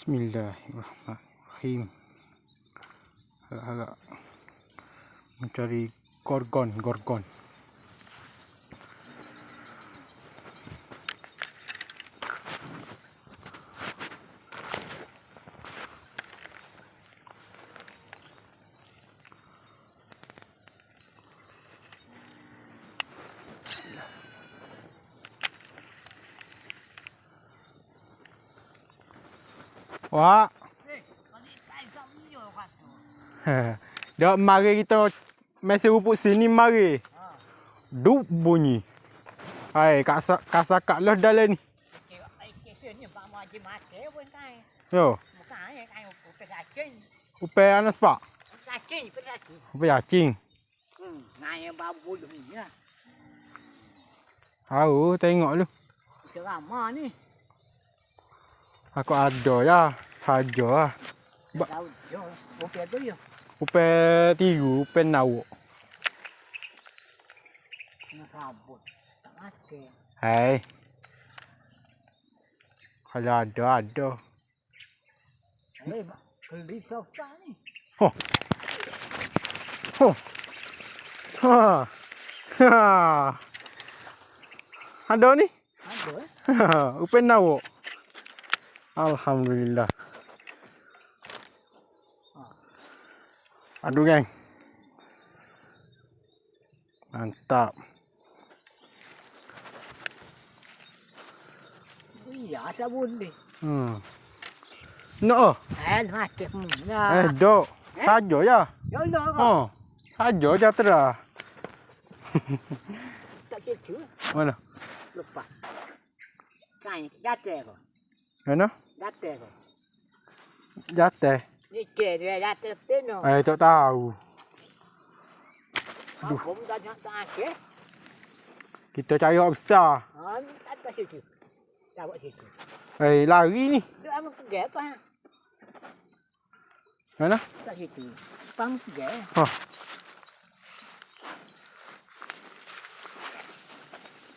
Bismillahirrahmanirrahim. Harap-harap mencari gorgon, gorgon. Wah, Dia mari kita masa rupuk sini mari. Duk bunyi. Hai, kak sa kak sakak lah dalam ni. Yo, upai anas pak. Upai cacing. Tahu, tengok lu. Ceramah ni. Aku ada ya. Saja lah. Ba- Tahu je. Okey tu ya. Upai tiru, upai nawak. Nak sabut. Tak makan. Hai. Kalau ada, ada. Eh, mak, keli sofa ni. Huh. Ha. Ha. Ada ni? Ada eh. Upen nawak. Alhamdulillah. Aduh geng. Mantap. Iya, tak boleh. Hmm. No, Eh, mati pun. eh Ya. dok. Eh? Saja ya. Ya Allah kau. Oh. Saja jatera. Tak cucu. Mana? Lupa. Kain, jatuh. Mana? Kau. Jateh. Ni ke dia jatuh peno. Eh, tak tahu. Aku pun tak nak tak. Kita cari orang besar. Ha, ni tak buat cucu. Eh, lari ni. Dia pergi apa? Mana? Tak cucu. Pang pergi.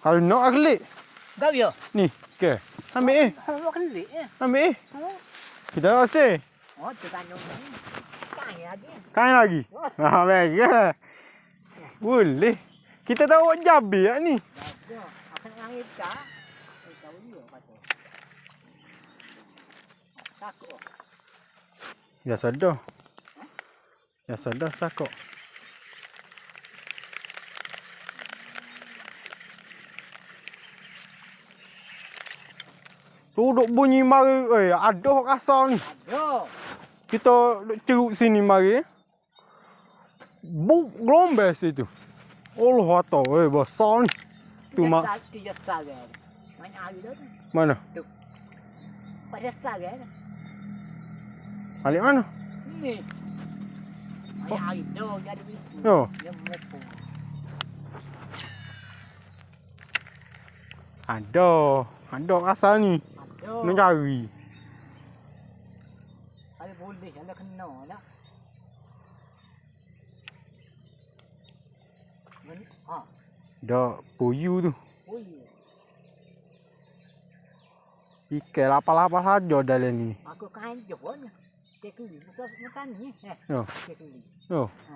Kalau nak aglik. Yo. Ni, ke. Ambil eh. Kau kali eh. Ambil eh. Kita rasa. Oh, tu kan nong. Kain lagi. Kain lagi. Ha, baik? Boleh. Kita tahu buat jabi tak ni. Ada. Akan langit kah? Eh. Takut. Ya sedar. Ya sedar sakok. Duduk bunyi mari. Eh, ada rasa ni. Ada. Kita duk ceruk sini mari. Buk gelombang situ. Allah kata, eh besar ni. Tu mak. Setara. Mana hari tu? Mana? Pada setara dah. Balik mana? Ni. Mana hari tu jadi itu. Ada. Ada rasa ni. Ada. Nak cari. Kalau boleh, kalau kena lah. Ha. Dah puyu tu. Iya. Ikan lapa-lapa saja dalam ni. Aku kain je pun. Kekuli. Masa masa ni. Eh. Yo. Kekuli. Yo. Ha.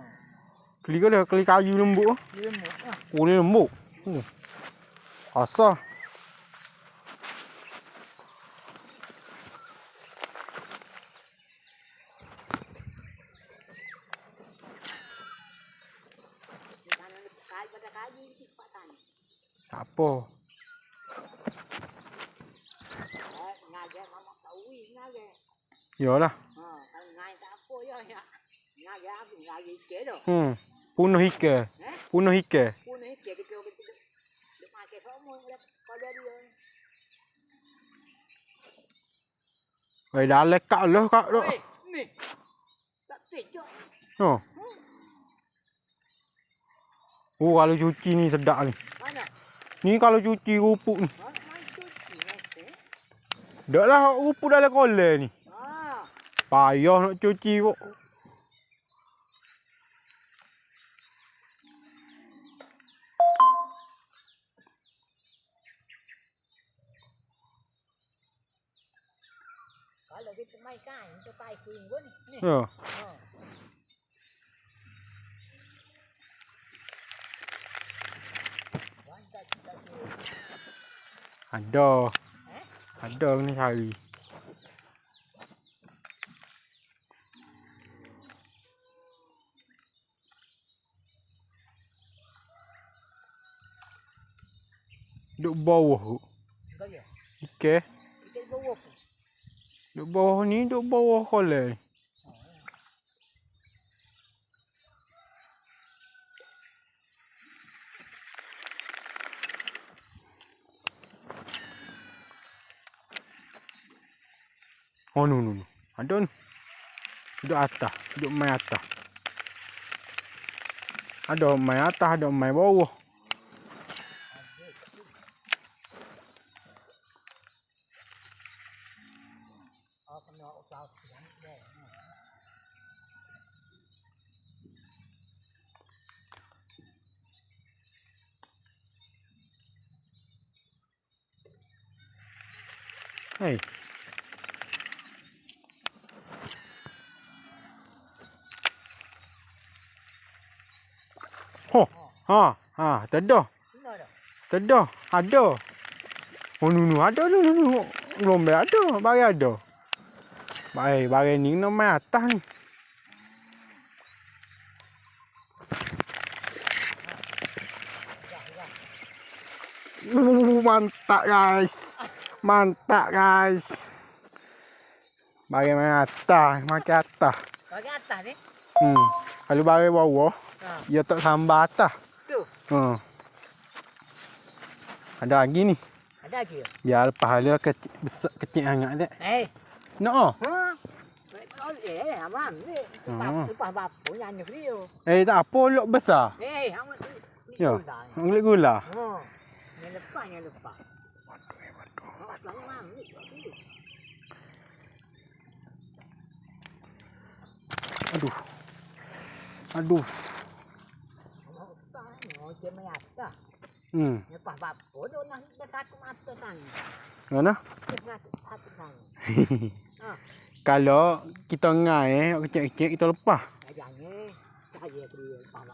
Keli ke dia? Keli kayu lembut. ah. Dia lemut. Ha. Oh, ni lembut. Hmm. Asah. Kanan kayu pada kayu ni pak tani. Tak apa. Eh, ngajar mama tahu ngajar. Yalah. Ha, kalau ngai tak apa ya ya. Ngajar apa ngajar ke dah. Hmm. Punuh ikan. Eh? Punuh ikan. Pun ni ke kita kita dia pakai semua pada dia. Eh, dah lekat lah kak. tu. Oi, ni. Tak pecah. Oh. Oh, kalau cuci ni sedap ni. Ni kalau cuci rupuk ni. Main? Dak lah rupuk dalam kolam ni. Ah, Payah nak cuci kok. kalau kita main kain, kita kain kuing pun ni. Ya. Ha. Mantap kita tu. Ada. Eh? Ada ni cari. Duk bawah tu. Ikan. Kita bawa pun. Duk bawah ni, duk bawah kolej. Oh, no, no, no. Ada ni. Duduk atas. Duduk main atas. Ada main atas, ada main bawah. Oh, Ha, ha, tak ada. Kena dah. Tak ada. Ada. Oh, nu nu ada nu nu nu. Lomba ada, bagi ada. Baik, bagi ni nak main atas ni. Uh, mantap guys. Mantap guys. Bagi main atas, makin atas. Bagi atas ni. Hmm. Kalau bagi bawah, Ha. dia tak sambar atas. Hmm. Ada lagi ni. Ada je. Biar dia kecil, besar, kecil sangat tak. Eh. Oh. Ha. Eh, amam ni. Lepas lepas bapa nyanyi video. Eh tak apa, lok besar. Eh, hang ni. Ya. Ngulit gula. Ha. Yang lepas, yang lepas. Selalu mam ni. Aduh. Aduh. Atas. Hmm. Lepas bapa nak dia satu mata sang. Mana? Satu satu sang. Ha. Kalau kita ngai eh, kecil-kecil kita lepas. Jangan saya beri lepas.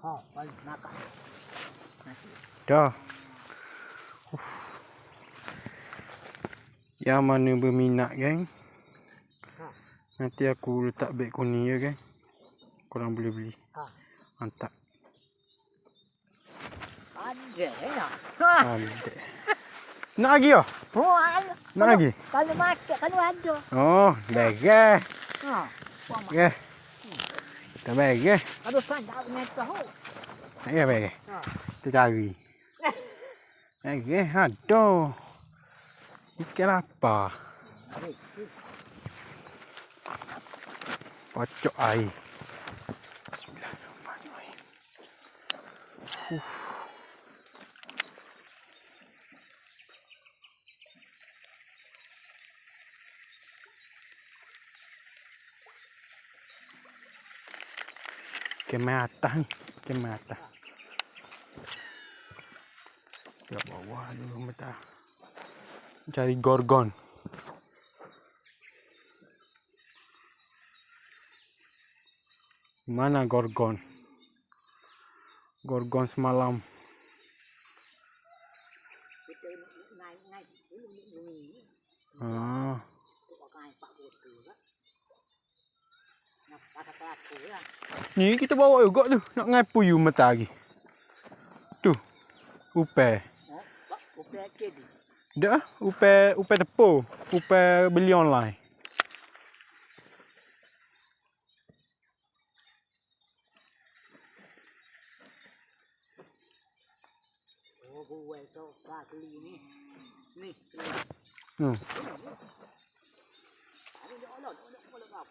Ha, balik nak. Dah. Uf. Yang mana berminat geng. Ha. Nanti aku letak beg kuning ya geng. Korang boleh beli. Ha. Mantap. Ada ya. Ada. Nak lagi ya? Oh, ada. Nak lagi? Kalau makan kalau ada. Oh, bege. Ha. Bege. Kita. Aduh, kan tak punya tahu. Nak ya bege. Ha. Kita cari. Bege ada. Ikan apa? Pocok air. Bismillahirrahmanirrahim. Uf. Kemah atas ni. Kemah atas. Ya bawah dulu mata. Cari gorgon. Mana gorgon? Gorgon semalam. Kita naik naik dulu ni ni. Ah, Kau kan pak botu lah. Nak pakai pelaku lah. Ni kita bawa juga tu. Nak ngai puyu mata lagi. Tu. Upe. Upek kedi. Dah, upe upe tepo. Upe beli online. Oh, tu ni. Ni. Hmm. Ada Oh,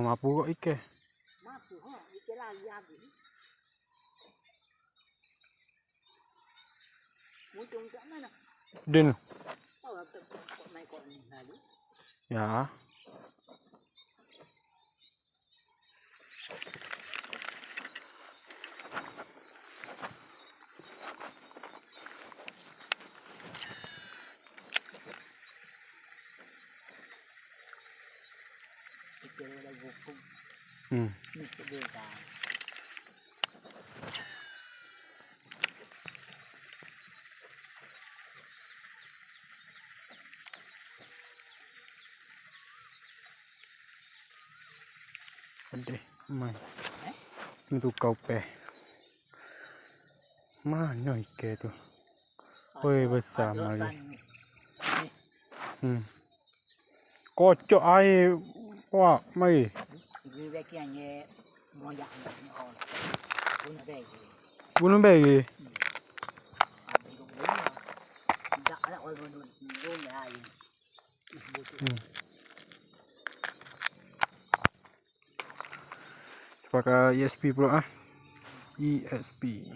mampu kok ike. Mampu ho, ike lagi abi. Mutung ke mana? Din. Oh, aku tak main kau. Ya. Kira lagi hukum. Hmm. Ni sedih kan. Ada. Mai. Eh? Ni tu kau pe. Mana ikan tu? Oi, besar Ada mari. kan ni. Ni, Hmm. Kocok air. Orang guna guna air. Hmm. Pakai ESP pula ah. ESP.